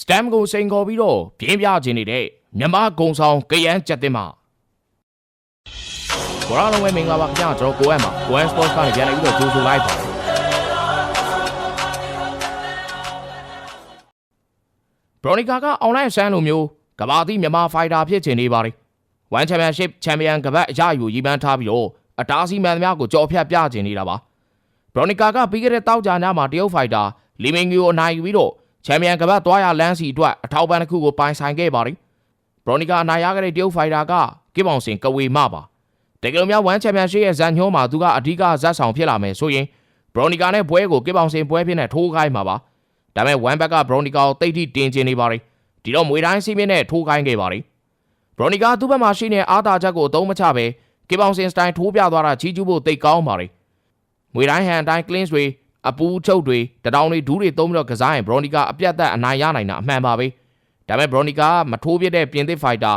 စတမ်ကိုစိန်ခေါ်ပြီးတော့ပြင်းပြခြင်းနေတဲ့မြမကုံဆောင်ကရန်ကြက်တင်မှာဘောရလုံးဝဲမင်္ဂလာပါခင်ဗျာကျွန်တော်ကိုအမ်ပါကိုအမ်စပေါ့စ်ကနေပြန်လာပြီးတော့ကြိုဆိုလိုက်ပါဘရိုနီကာကအွန်လိုင်းဆန်းလိုမျိုးကဘာတိမြန်မာဖိုက်တာဖြစ်ချင်နေပါလေဝမ်ချန်ပီယံရှစ်ချန်ပီယံကပတ်အရယူရည်မှန်းထားပြီးတော့အတားစီမန်သမားကိုကြော်ဖြတ်ပြချင်နေတာပါဘရိုနီကာကပြီးခဲ့တဲ့တောက်ကြညမှာတရုတ်ဖိုက်တာလီမင်ဂီကိုအနိုင်ယူပြီးတော့ ချန်ပီယံကပတ်သွားရလန်းစီအတွက်အထောက်ပံ့တစ်ခုကိုပိုင်ဆိုင်ခဲ့ပါလေဘရိုနီကာအနိုင်ရခဲ့တဲ့တရုတ်ဖိုက်တာကကိပောင်စင်ကဝေမပါတကယ်လို့များဝမ်ချန်ပီယံရှစ်ရဲ့ဇန်ညောမှာသူကအဓိကဇက်ဆောင်ဖြစ်လာမယ်ဆိုရင်ဘရိုနီကာနဲ့ပွဲကိုကိပောင်စင်ပွဲဖြစ်နေထိုးခိုင်းမှာပါဒါပေမဲ့ဝမ်ဘက်ကဘရိုနီကာကိုတိတ်ထိတင်ကျင်နေပါလေဒီတော့မွေတိုင်းစီးမင်းနဲ့ထိုးခိုင်းခဲ့ပါလေဘရိုနီကာသူ့ဘက်မှာရှိနေတဲ့အာသာချက်ကိုအသုံးမချပဲကိပောင်စင်စတိုင်ထိုးပြသွားတာချီးကျူးဖို့တိတ်ကောင်းပါလေမွေတိုင်းဟန်အတိုင်း cleans တွေ အပူချုပ်တွေတတောင်တွေဒူးတွေသုံးပြီးတော့ကစားရင်ဘရိုနီကာအပြတ်သက်အနိုင်ရနိုင်တာအမှန်ပါပဲဒါပေမဲ့ဘရိုနီကာကမထိုးပြတဲ့ပြင်သစ်ဖိုက်တာ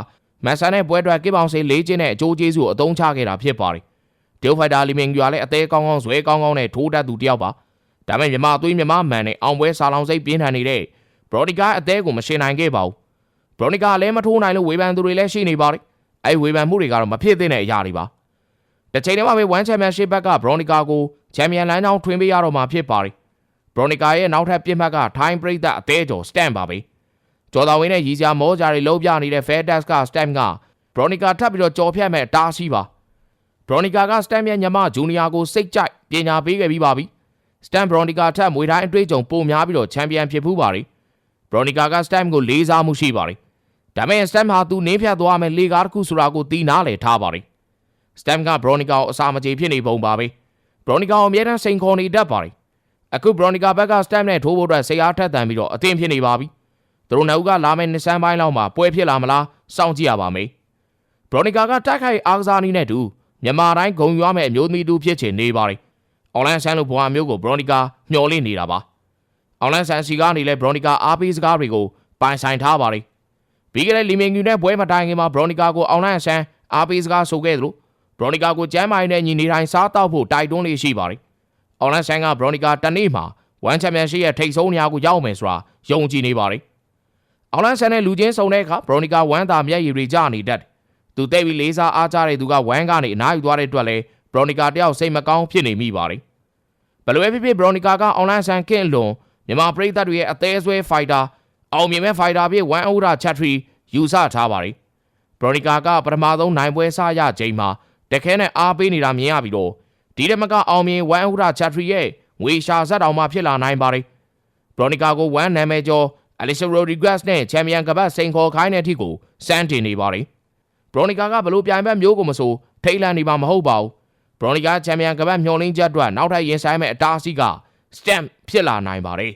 မန်ဆန်နဲ့ပွဲအတွက်ကိပောင်စင်လေးချင်းနဲ့အကျိုးကျေးဇူးကိုအသုံးချခဲ့တာဖြစ်ပါတယ်ဒိုဖိုက်တာလီမင်ဂျူကလည်းအသေးကောင်းကောင်းဇွဲကောင်းကောင်းနဲ့ထိုးတတ်သူတယောက်ပါဒါပေမဲ့မြမသွေးမြမမန်နဲ့အောင်ပွဲစာလောင်စိတ်ပြင်းထန်နေတဲ့ဘရိုနီကာအသေးကိုမရှင်နိုင်ခဲ့ပါဘူးဘရိုနီကာလည်းမထိုးနိုင်လို့ဝေဖန်သူတွေလည်းရှိနေပါတယ်အဲဝေဖန်မှုတွေကတော့မဖြစ်သင့်တဲ့အရာတွေပါတစ်ချိန်တည်းမှာပဲ1 Championship ဘက်ကဘရိုနီကာကို ချန်ပီယံလမ်းကြောင်းထွင်ပေးရတော့မှာဖြစ်ပါတယ်ဘရိုနီကာရဲ့နောက်ထပ်ပြစ်မှတ်ကထိုင်းပရိသတ်အသေးကျော် stand ပါပဲကျော်တော်ဝင်းနဲ့ရီစရာမောကြတွေလုံးပြနေတဲ့ Fairdex က stand ကဘရိုနီကာထပ်ပြီးတော့ကြော်ဖြတ်မဲ့တားစီးပါဘရိုနီကာက stand ရဲ့ညီမဂျူနီယာကိုစိတ်ကြိုက်ပညာပေးခဲ့ပြီးပါပြီ stand ဘရိုနီကာထပ်မွေတိုင်းအတွေ့အကြုံပိုများပြီးတော့ချန်ပီယံဖြစ်ဖူးပါတယ်ဘရိုနီကာက stand ကိုလေးစားမှုရှိပါတယ်ဒါပေမဲ့ stand ဟာသူနင်းဖြတ်သွားမယ်လေကားတစ်ခုဆိုတာကိုတီးနားလေထားပါတယ် stand ကဘရိုနီကာကိုအစာမကြေဖြစ်နေပုံပါပဲ ဘရိုနီကာကိုအမြဲတမ်းစိန်ခေါ်နေတတ်ပါတယ်အခုဘရိုနီကာဘက်က stand နဲ့ထိုးဖို့အတွက်ဆေးအားထက်သန်ပြီးတော့အသင်ဖြစ်နေပါပြီသူတို့နှစ်ဦးကလာမယ့်နှစ်ဆန်းပိုင်းလောက်မှာပွဲဖြစ်လာမလားစောင့်ကြည့်ရပါမယ်ဘရိုနီကာကတိုက်ခိုက်အားကစားနည်းနဲ့တူမြန်မာတိုင်းဂုံရွားမဲ့အမျိုးသမီးတူဖြစ်ချင်နေပါတယ်အွန်လိုင်းဆန်းလိုဘွားမျိုးကိုဘရိုနီကာမျှော်လင့်နေတာပါအွန်လိုင်းဆန်းစီကနေလဲဘရိုနီကာအားပေးစကားတွေကိုပိုင်ဆိုင်ထားပါတယ်ပြီးခဲ့တဲ့လီမင်ဂူနဲ့ပွဲမတိုင်ခင်မှာဘရိုနီကာကိုအွန်လိုင်းဆန်းအားပေးစကားဆိုခဲ့သလို ဘရိုနီကာကိုကျမ်းမာရေးနဲ့ညီနေတိုင်းစားတောက်ဖို့တိုက်တွန်းလေးရှိပါတယ်။အော်လန်ဆန်ကဘရိုနီကာတနေ့မှာဝမ်ချန်ပီယံရှစ်ရဲ့ထိပ်ဆုံးနေရာကိုရောက်မယ်ဆိုတာယုံကြည်နေပါတယ်။အော်လန်ဆန်နဲ့လူချင်းစုံတဲ့အခါဘရိုနီကာဝမ်သာမျက်ရည်တွေကျနေတတ်တယ်။သူတိတ်ပြီးလေးစားအားကြတဲ့သူကဝမ်ကနေအနားယူသွားတဲ့အတွက်လည်းဘရိုနီကာတယောက်စိတ်မကောင်းဖြစ်နေမိပါတယ်။ဘယ်လိုပဲဖြစ်ဖြစ်ဘရိုနီကာကအော်လန်ဆန်ကင့်လွန်မြန်မာပရိသတ်တွေရဲ့အသေးဆွဲဖိုက်တာအောင်မြင်မဲ့ဖိုက်တာဖြစ်ဝမ်အိုရာချက်ထရီယူဆထားပါတယ်။ဘရိုနီကာကပထမဆုံးနိုင်ပွဲစရချိန်မှာ တခဲနဲ့အားပေးနေတာမြင်ရပြီးတော့ဒီတမကအောင်မြင်ဝမ်ဥဒချက်ထရီရဲ့ငွေရှာဇက်တောင်မှဖြစ်လာနိုင်ပါတယ်ဘရိုနီကာကိုဝမ်နာမည်ကျော်အလီဆိုရိုဒီဂရက်စ်နဲ့ချန်ပီယံကပတ်စိန်ခေါ်ခိုင်းတဲ့အထိကိုစမ်းတင်နေပါတယ်ဘရိုနီကာကဘလို့ပြိုင်ဘက်မျိုးကိုမဆိုထိတ်လန့်နေမှာမဟုတ်ပါဘူးဘရိုနီကာချန်ပီယံကပတ်မျှော်လင့်ချက်အတွက်နောက်ထပ်ရင်ဆိုင်မဲ့အတားအဆီးကစတမ်ဖြစ်လာနိုင်ပါတယ်